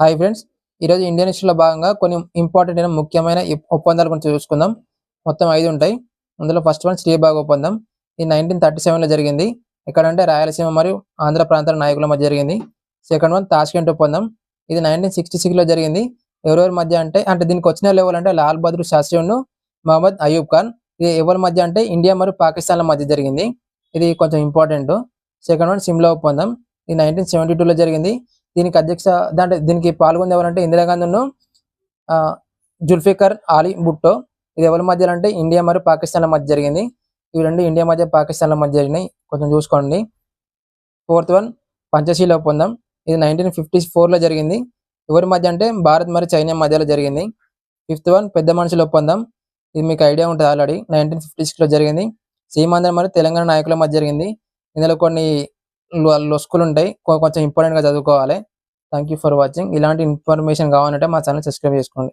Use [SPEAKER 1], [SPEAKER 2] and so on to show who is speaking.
[SPEAKER 1] Hi friends ఈరోజు Indian ఇష్యూలో భాగంగా కొన్ని ఇంపార్టెంట్ అయిన ముఖ్యమైన ఒప్పందాల గురించి చూసుకుందాం. మొత్తం ఐదు ఉంటాయి. అందులో ఫస్ట్ వన్ శ్రీబాగ్ ఒప్పందం. ఇది నైన్టీన్ థర్టీ సెవెన్లో జరిగింది. ఎక్కడంటే రాయలసీమ మరియు ఆంధ్ర ప్రాంతాల నాయకుల మధ్య జరిగింది. సెకండ్ వన్ తాష్కెంట్ ఒప్పందం. ఇది నైన్టీన్ సిక్స్టీ సిక్స్లో జరిగింది. ఎవరెవరి మధ్య అంటే అంటే దీనికి వచ్చిన లెవెల్ అంటే లాల్ బహదూర్ శాస్త్రిను మహమ్మద్ అయూబ్ ఖాన్. ఇది ఎవరి మధ్య అంటే ఇండియా మరియు పాకిస్తాన్ల మధ్య జరిగింది. ఇది కొంచెం ఇంపార్టెంట్ సెకండ్ వన్ సిమ్లా ఒప్పందం. ఇది నైన్టీన్ సెవెంటీ టూలో జరిగింది. దీనికి అధ్యక్ష దాంట్లో దీనికి పాల్గొంది ఎవరంటే ఇందిరాగాంధీను జుల్ఫికర్ ఆలీ భుట్టో. ఇది ఎవరి మధ్య అంటే ఇండియా మరియు పాకిస్తాన్ల మధ్య జరిగింది. ఇవి రెండు ఇండియా మధ్య పాకిస్తాన్ల మధ్య జరిగినాయి. కొంచెం చూసుకోండి. ఫోర్త్ వన్ పంచశీల ఒప్పందం. ఇది నైన్టీన్ ఫిఫ్టీ ఫోర్లో జరిగింది. ఎవరి మధ్య అంటే భారత్ మరియు చైనా మధ్యలో జరిగింది. ఫిఫ్త్ వన్ పెద్ద మనుషుల ఒప్పందం. ఇది మీకు ఐడియా ఉంటుంది ఆల్రెడీ. నైన్టీన్ ఫిఫ్టీ సిక్స్లో జరిగింది. సీమాంధ్ర మరియు తెలంగాణ నాయకుల మధ్య జరిగింది. ఇందులో కొన్ని లొసుకులు ఉంటాయి. కొంచెం ఇంపార్టెంట్గా చదువుకోవాలి. థ్యాంక్ యూ ఫర్ వాచింగ్ ఇలాంటి ఇన్ఫర్మేషన్ కావాలంటే మా ఛానల్ సబ్స్క్రైబ్ చేసుకోండి.